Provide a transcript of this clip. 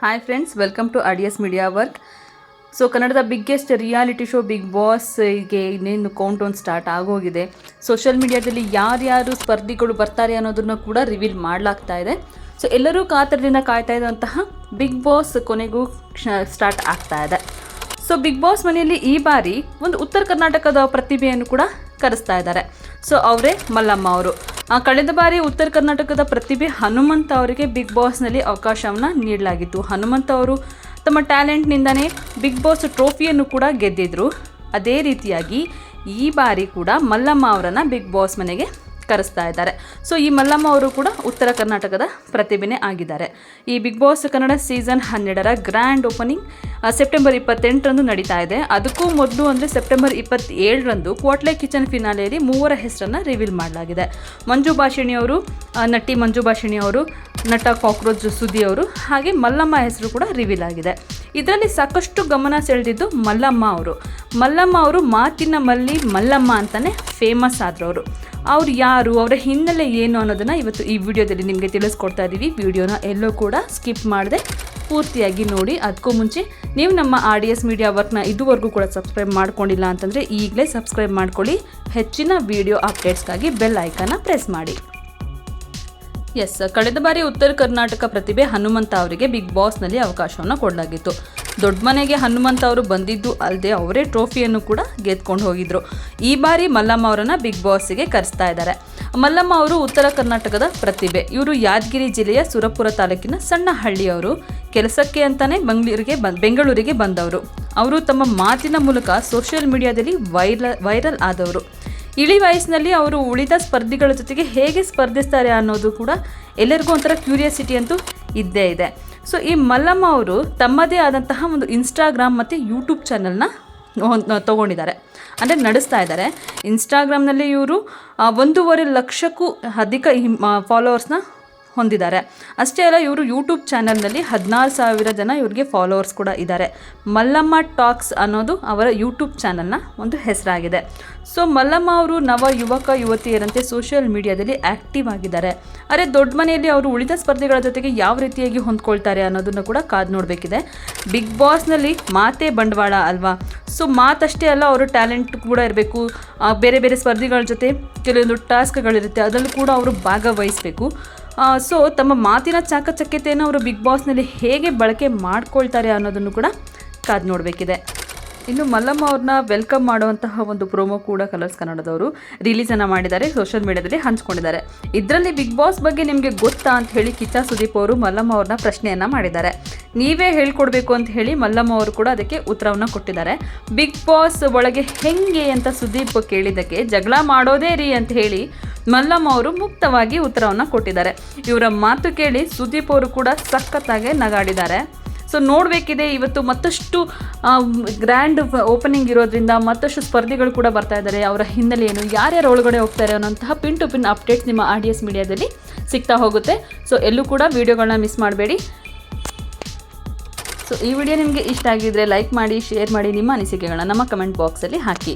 Hi friends welcome to adios media work so ಕನ್ನಡದ biggest reality show Bigg ಬಾಸ್ಗೆ ಇನ್ನೇನು count one start ಆಗೋಗಿದೆ social ಮೀಡಿಯಾದಲ್ಲಿ ಯಾರ್ಯಾರು ಸ್ಪರ್ಧಿಗಳು ಬರ್ತಾರೆ ಅನ್ನೋದನ್ನು ಕೂಡ ರಿವೀಲ್ ಮಾಡಲಾಗ್ತಾ ಇದೆ. ಸೊ ಎಲ್ಲರೂ ಕಾತರದಿಂದ ಕಾಯ್ತಾ ಇದ್ದಂತಹ ಬಿಗ್ ಬಾಸ್ ಕೊನೆಗೂ ಸ್ಟಾರ್ಟ್ ಆಗ್ತಾ ಇದೆ. ಸೊ ಬಿಗ್ ಬಾಸ್ ಮನೆಯಲ್ಲಿ ಈ ಬಾರಿ ಒಂದು ಉತ್ತರ ಕರ್ನಾಟಕದ ಪ್ರತಿಭೆಯನ್ನು ಕೂಡ ಕರೆಸ್ತಾ ಇದ್ದಾರೆ. ಸೊ ಅವರೇ ಮಲ್ಲಮ್ಮ ಅವರು. ಕಳೆದ ಬಾರಿ ಉತ್ತರ ಕರ್ನಾಟಕದ ಪ್ರತಿಭೆ ಹನುಮಂತ ಅವರಿಗೆ ಬಿಗ್ ಬಾಸ್ನಲ್ಲಿ ಅವಕಾಶವನ್ನು ನೀಡಲಾಗಿತ್ತು. ಹನುಮಂತ ಅವರು ತಮ್ಮ ಟ್ಯಾಲೆಂಟ್ನಿಂದನೇ ಬಿಗ್ ಬಾಸ್ ಟ್ರೋಫಿಯನ್ನು ಕೂಡ ಗೆದ್ದಿದ್ರು. ಅದೇ ರೀತಿಯಾಗಿ ಈ ಬಾರಿ ಕೂಡ ಮಲ್ಲಮ್ಮ ಅವರನ್ನು ಬಿಗ್ ಬಾಸ್ ಮನೆಗೆ ಕರೆಸ್ತಾ ಇದ್ದಾರೆ. ಸೊ ಈ ಮಲ್ಲಮ್ಮ ಅವರು ಕೂಡ ಉತ್ತರ ಕರ್ನಾಟಕದ ಪ್ರತಿಭೆನೇ ಆಗಿದ್ದಾರೆ. ಈ ಬಿಗ್ ಬಾಸ್ ಕನ್ನಡ ಸೀಸನ್ ಹನ್ನೆರಡರ ಗ್ರ್ಯಾಂಡ್ ಓಪನಿಂಗ್ ಸೆಪ್ಟೆಂಬರ್ ಇಪ್ಪತ್ತೆಂಟರಂದು ನಡೀತಾ ಇದೆ. ಅದಕ್ಕೂ ಮೊದಲು ಅಂದರೆ ಸೆಪ್ಟೆಂಬರ್ ಇಪ್ಪತ್ತೇಳರಂದು ಕೋಟ್ಲೆ ಕಿಚನ್ ಫಿನಾಲೆಯಲ್ಲಿ ಮೂವರ ಹೆಸರನ್ನು ರಿವೀಲ್ ಮಾಡಲಾಗಿದೆ. ಮಂಜು ಭಾಷಿಣಿ ಅವರು ಆ, ನಟಿ ಮಂಜು ಭಾಷಿಣಿ ಅವರು ನಟ ಕಾಕ್ರೋಚ್ ಸುದ್ದಿ ಅವರು ಹಾಗೆ ಮಲ್ಲಮ್ಮ ಹೆಸರು ಕೂಡ ರಿವೀಲ್ ಆಗಿದೆ. ಇದರಲ್ಲಿ ಸಾಕಷ್ಟು ಗಮನ ಸೆಳೆದಿದ್ದು ಮಲ್ಲಮ್ಮ ಅವರು. ಮಲ್ಲಮ್ಮ ಅವರು ಮಾತಿನ ಮಲ್ಲಿ ಮಲ್ಲಮ್ಮ ಅಂತಲೇ ಫೇಮಸ್ ಆದ್ರು ಅವರು ಯಾರು, ಅವರ ಹಿನ್ನೆಲೆ ಏನು ಅನ್ನೋದನ್ನು ಇವತ್ತು ಈ ವಿಡಿಯೋದಲ್ಲಿ ನಿಮಗೆ ತಿಳಿಸ್ಕೊಡ್ತಾ ಇದ್ದೀವಿ ವಿಡಿಯೋನ ಎಲ್ಲೂ ಕೂಡ ಸ್ಕಿಪ್ ಮಾಡದೆ ಪೂರ್ತಿಯಾಗಿ ನೋಡಿ. ಅದಕ್ಕೂ ಮುಂಚೆ ನೀವು ನಮ್ಮ ಆರ್ ಡಿ ಎಸ್ ಮೀಡಿಯಾ ವರ್ಕ್ನ ಇದುವರೆಗೂ ಕೂಡ ಸಬ್ಸ್ಕ್ರೈಬ್ ಮಾಡ್ಕೊಂಡಿಲ್ಲ ಅಂತಂದರೆ ಈಗಲೇ ಸಬ್ಸ್ಕ್ರೈಬ್ ಮಾಡ್ಕೊಳ್ಳಿ. ಹೆಚ್ಚಿನ ವಿಡಿಯೋ ಅಪ್ಡೇಟ್ಸ್ಗಾಗಿ ಬೆಲ್ ಐಕನ್ನ ಪ್ರೆಸ್ ಮಾಡಿ. ಎಸ್, ಕಳೆದ ಬಾರಿ ಉತ್ತರ ಕರ್ನಾಟಕ ಪ್ರತಿಭೆ ಹನುಮಂತ ಅವರಿಗೆ ಬಿಗ್ ಬಾಸ್ನಲ್ಲಿ ಅವಕಾಶವನ್ನು ಕೊಡಲಾಗಿತ್ತು. ದೊಡ್ಡ ಮನೆಗೆ ಹನುಮಂತ ಅವರು ಬಂದಿದ್ದು ಅಲ್ಲದೆ ಅವರೇ ಟ್ರೋಫಿಯನ್ನು ಕೂಡ ಗೆದ್ಕೊಂಡು ಹೋಗಿದ್ರು. ಈ ಬಾರಿ ಮಲ್ಲಮ್ಮ ಅವರನ್ನು ಬಿಗ್ ಬಾಸ್ಗೆ ಕರೆಸ್ತಾ ಇದ್ದಾರೆ ಮಲ್ಲಮ್ಮ ಅವರು ಉತ್ತರ ಕರ್ನಾಟಕದ ಪ್ರತಿಭೆ. ಇವರು ಯಾದಗಿರಿ ಜಿಲ್ಲೆಯ ಸುರಪುರ ತಾಲೂಕಿನ ಸಣ್ಣ ಹಳ್ಳಿಯವರು ಕೆಲಸಕ್ಕೆ ಅಂತಾನೆ ಬೆಂಗಳೂರಿಗೆ ಬಂದ್ ಬೆಂಗಳೂರಿಗೆ ಬಂದವರು. ಅವರು ತಮ್ಮ ಮಾತಿನ ಮೂಲಕ ಸೋಷಿಯಲ್ ಮೀಡಿಯಾದಲ್ಲಿ ವೈರಲ್ ವೈರಲ್ ಆದವರು. ಇಳಿ ವಯಸ್ಸಿನಲ್ಲಿ ಅವರು ಉಳಿದ ಸ್ಪರ್ಧಿಗಳ ಜೊತೆಗೆ ಹೇಗೆ ಸ್ಪರ್ಧಿಸ್ತಾರೆ ಅನ್ನೋದು ಕೂಡ ಎಲ್ಲರಿಗೂ ಒಂಥರ ಕ್ಯೂರಿಯಾಸಿಟಿ ಅಂತೂ ಇದ್ದೇ ಇದೆ. ಸೊ ಈ ಮಲ್ಲಮ್ಮ ಅವರು ತಮ್ಮದೇ ಆದಂತಹ ಒಂದು ಇನ್ಸ್ಟಾಗ್ರಾಮ್ ಮತ್ತು ಯೂಟ್ಯೂಬ್ ಚಾನಲ್ನ ತೊಗೊಂಡಿದ್ದಾರೆ. ಅಂದರೆ ನಡೆಸ್ತಾ ಇದ್ದಾರೆ. ಇನ್ಸ್ಟಾಗ್ರಾಮ್ನಲ್ಲಿ ಇವರು ಒಂದೂವರೆ ಲಕ್ಷಕ್ಕೂ ಅಧಿಕ ಫಾಲೋವರ್ಸ್ನ ಹೊಂದಿದ್ದಾರೆ. ಅಷ್ಟೇ ಅಲ್ಲ, ಇವರು ಯೂಟ್ಯೂಬ್ ಚಾನಲ್ನಲ್ಲಿ ಹದಿನಾರು ಸಾವಿರ ಜನ ಇವ್ರಿಗೆ ಫಾಲೋವರ್ಸ್ ಕೂಡ ಇದ್ದಾರೆ. ಮಲ್ಲಮ್ಮ ಟಾಕ್ಸ್ ಅನ್ನೋದು ಅವರ ಯೂಟ್ಯೂಬ್ ಚಾನಲ್ನ ಒಂದು ಹೆಸರಾಗಿದೆ. ಸೊ ಮಲ್ಲಮ್ಮ ಅವರು ನವ ಯುವಕ, ಯುವತಿಯರಂತೆ ಸೋಷಿಯಲ್ ಮೀಡಿಯಾದಲ್ಲಿ ಆ್ಯಕ್ಟಿವ್ ಆಗಿದ್ದಾರೆ. ಅರೆ, ದೊಡ್ಡ ಮನೆಯಲ್ಲಿ ಅವರು ಉಳಿದ ಸ್ಪರ್ಧೆಗಳ ಜೊತೆಗೆ ಯಾವ ರೀತಿಯಾಗಿ ಹೊಂದ್ಕೊಳ್ತಾರೆ ಅನ್ನೋದನ್ನು ಕೂಡ ಕಾದು ನೋಡಬೇಕಿದೆ. ಬಿಗ್ ಬಾಸ್ನಲ್ಲಿ ಮಾತೆ ಬಂಡವಾಳ ಅಲ್ವಾ? ಸೊ ಮಾತಷ್ಟೇ ಅಲ್ಲ, ಅವರು ಟ್ಯಾಲೆಂಟ್ ಕೂಡ ಇರಬೇಕು. ಬೇರೆ ಬೇರೆ ಸ್ಪರ್ಧಿಗಳ ಜೊತೆ ಕೆಲವೊಂದು ಟಾಸ್ಕ್ಗಳಿರುತ್ತೆ ಅದರಲ್ಲೂ ಕೂಡ ಅವರು ಭಾಗವಹಿಸಬೇಕು. ಸೊ ತಮ್ಮ ಮಾತಿನ ಚಾಕಚಕ್ಯತೆಯನ್ನು ಅವರು ಬಿಗ್ ಬಾಸ್ನಲ್ಲಿ ಹೇಗೆ ಬಳಕೆ ಮಾಡ್ಕೊಳ್ತಾರೆ ಅನ್ನೋದನ್ನು ಕೂಡ ಕಾದು ನೋಡಬೇಕಿದೆ. ಇನ್ನು ಮಲ್ಲಮ್ಮ ಅವ್ರನ್ನ ವೆಲ್ಕಮ್ ಮಾಡುವಂತಹ ಒಂದು ಪ್ರೋಮೋ ಕೂಡ ಕಲರ್ಸ್ ಕನ್ನಡದವರು ರಿಲೀಸನ್ನು ಮಾಡಿದ್ದಾರೆ ಸೋಷಿಯಲ್ ಮೀಡಿಯಾದಲ್ಲಿ ಹಂಚ್ಕೊಂಡಿದ್ದಾರೆ. ಇದರಲ್ಲಿ ಬಿಗ್ ಬಾಸ್ ಬಗ್ಗೆ ನಿಮಗೆ ಗೊತ್ತಾ ಅಂತ ಹೇಳಿ ಕಿಚ್ಚಾ ಸುದೀಪ್ ಅವರು ಮಲ್ಲಮ್ಮ ಅವ್ರನ್ನ ಪ್ರಶ್ನೆಯನ್ನು ಮಾಡಿದ್ದಾರೆ. ನೀವೇ ಹೇಳ್ಕೊಡ್ಬೇಕು ಅಂತ ಹೇಳಿ ಮಲ್ಲಮ್ಮ ಅವರು ಕೂಡ ಅದಕ್ಕೆ ಉತ್ತರವನ್ನು ಕೊಟ್ಟಿದ್ದಾರೆ. ಬಿಗ್ ಬಾಸ್ ಒಳಗೆ ಹೆಂಗೆ ಅಂತ ಸುದೀಪ್ ಕೇಳಿದ್ದಕ್ಕೆ ಜಗಳ ಮಾಡೋದೇ ರೀ ಅಂತ ಹೇಳಿ ಮಲ್ಲಮ್ಮ ಅವರು ಮುಕ್ತವಾಗಿ ಉತ್ತರವನ್ನು ಕೊಟ್ಟಿದ್ದಾರೆ. ಇವರ ಮಾತು ಕೇಳಿ ಸುದೀಪ್ ಅವರು ಕೂಡ ಸಖತ್ತಾಗೆ ನಗಾಡಿದ್ದಾರೆ. ಸೊ ನೋಡಬೇಕಿದೆ. ಇವತ್ತು ಮತ್ತಷ್ಟು ಗ್ರ್ಯಾಂಡ್ ಓಪನಿಂಗ್ ಇರೋದ್ರಿಂದ ಮತ್ತಷ್ಟು ಸ್ಪರ್ಧಿಗಳು ಕೂಡ ಬರ್ತಾ ಇದ್ದಾರೆ. ಅವರ ಹಿನ್ನೆಲೆ ಏನು, ಯಾರ್ಯಾರು ಒಳಗಡೆ ಹೋಗ್ತಾರೆ ಅನ್ನೋಂತಹ ಪಿನ್ ಟು ಪಿನ್ ಅಪ್ಡೇಟ್ಸ್ ನಿಮ್ಮ ಆರ್ ಡಿ ಎಸ್ ಮೀಡಿಯಾದಲ್ಲಿ ಸಿಗ್ತಾ ಹೋಗುತ್ತೆ. ಸೊ ಎಲ್ಲೂ ಕೂಡ ವೀಡಿಯೋಗಳನ್ನ ಮಿಸ್ ಮಾಡಬೇಡಿ. ಸೊ ಈ ವಿಡಿಯೋ ನಿಮಗೆ ಇಷ್ಟ ಆಗಿದ್ರೆ ಲೈಕ್ ಮಾಡಿ ಶೇರ್ ಮಾಡಿ ನಿಮ್ಮ ಅನಿಸಿಕೆಗಳನ್ನ ನಮ್ಮ ಕಮೆಂಟ್ ಬಾಕ್ಸಲ್ಲಿ ಹಾಕಿ.